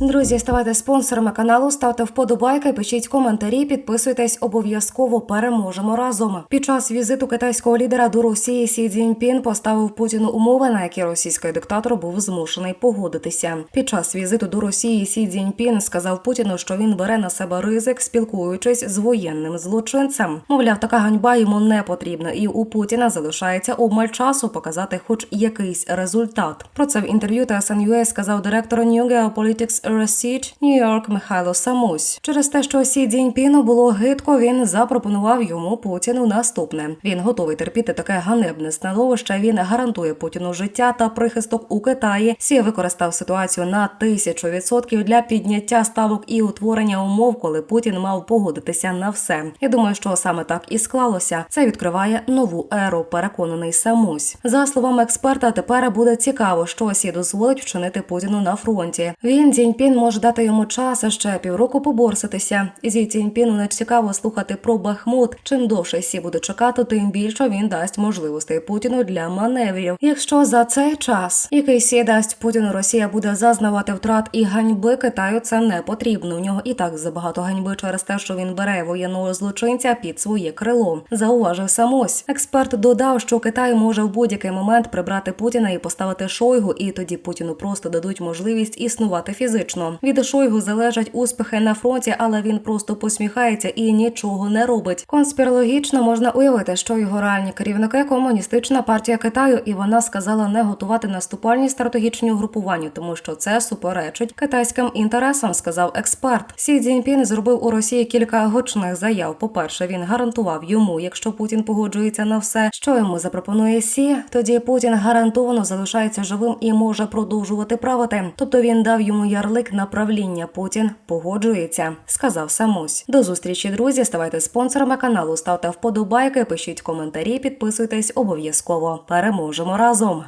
Друзі, ставайте спонсорами каналу, ставте вподобайки, пишіть коментарі, підписуйтесь обов'язково. Переможемо разом. Під час візиту китайського лідера до Росії Сі Цзіньпін поставив Путіну умови, на які російський диктатор був змушений погодитися. Під час візиту до Росії Сі Цзіньпін сказав Путіну, що він бере на себе ризик, спілкуючись з воєнним злочинцем. Мовляв, така ганьба йому не потрібна, і у Путіна залишається обмаль часу показати хоч якийсь результат. Про це в інтерв'ю TSN.ua сказав директор New Geopolitics Research New-York Михайло Самусь. Через те, що Сі Цзіньпіну було гидко, він запропонував йому Путіну наступне. Він готовий терпіти таке ганебне становище. Він гарантує Путіну життя та прихисток у Китаї. Сі використав ситуацію на тисячу відсотків для підняття ставок і утворення умов, коли Путін мав погодитися на все. Я думаю, що саме так і склалося. Це відкриває нову еру. Переконаний Самусь. За словами експерта, тепер буде цікаво, що Сі дозволить вчинити Путіну на фронті. Він Цзіньпін може дати йому час ще півроку поборситися. Зі Цзіньпіну не цікаво слухати про Бахмут. Чим довше Сі буде чекати, тим більше він дасть можливостей Путіну для маневрів. Якщо за цей час, який Сі дасть Путіну, Росія буде зазнавати втрат і ганьби Китаю, це не потрібно. У нього і так забагато ганьби через те, що він бере воєнного злочинця під своє крило. Зауважив самось. Експерт додав, що Китай може в будь-який момент прибрати Путіна і поставити Шойгу, і тоді Путіну просто дадуть можливість існувати фізично. Від Шойгу залежать успіхи на фронті, але він просто посміхається і нічого не робить. Конспірологічно можна уявити, що його реальні керівники комуністична партія Китаю, і вона сказала не готувати наступальні стратегічні угрупування, тому що це суперечить китайським інтересам, сказав експерт. Сі Цзіньпін зробив у Росії кілька гучних заяв. По перше, він гарантував йому, якщо Путін погоджується на все, що йому запропонує Сі, тоді Путін гарантовано залишається живим і може продовжувати правити. Тобто він дав йому ярлик на правління. Путін погоджується, сказав Самусь. До зустрічі, друзі. Ставайте спонсорами каналу, ставте вподобайки, пишіть коментарі, підписуйтесь обов'язково. Переможемо разом.